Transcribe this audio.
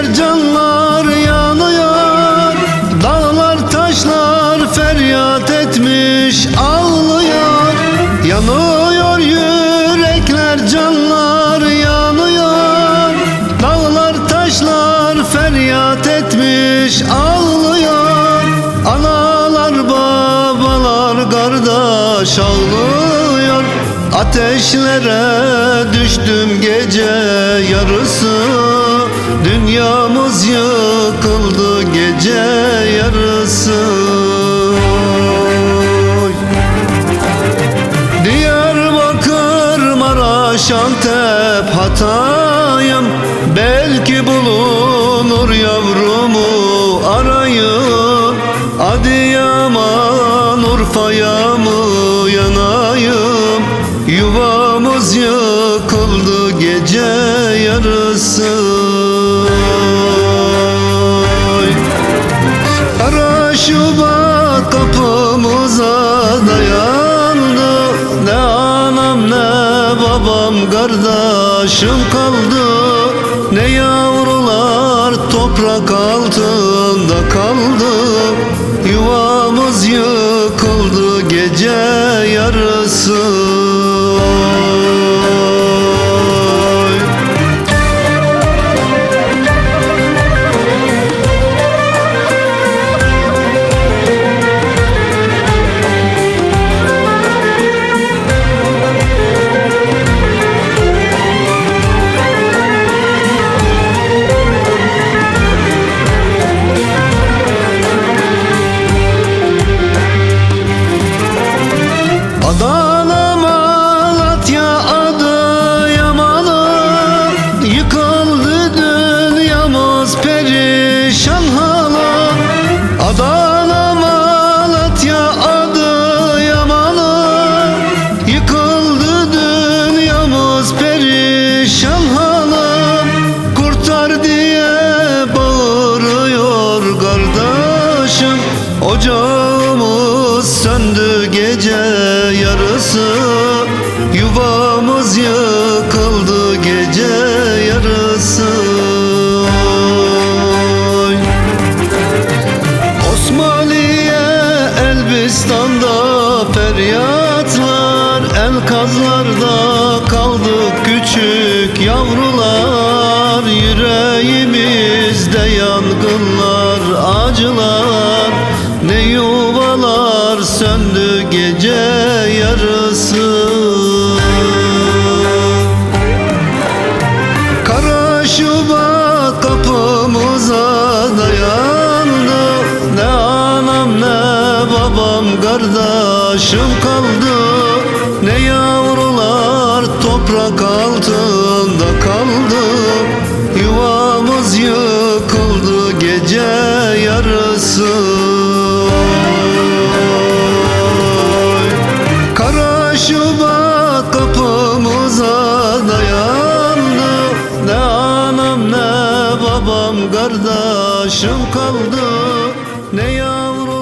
Evler canlar yanıyor Dağlar taşlar feryat etmiş ağlıyor. Yanıyor yürekler canlar yanıyor. Dağlar taşlar feryat etmiş ağlıyor. Analar babalar kardeş ağlıyor. Ateşlere düştüm gece yarısı. Dünyamız yıkıldı gece yarısı. Diyarbakır, Maraş, Antep, Hatay'ım. Belki bulunur yavrumu arayın Adıyaman, Urfa'ya babam kardeşim kaldı. Ne yavrular toprak altında kaldı. Yuvamız yıkıldı gece yarısı Ocağımız söndü gece yarısı Yuvamız yıkıldı gece yarısı. Oy. Osmaniye Elbistan'da feryatlar Elkazlarda kaldık küçük yavrular. Yüreğimizde yangınlar acılar söndü gece yarısı. Kara Şubat kapımıza dayandı. Ne anam ne babam kardeşim kaldı. Ne yavrular toprak altında kaldı. Yuvamız yıkıldı gece yarısı babam kardeşim kaldı. Ne altı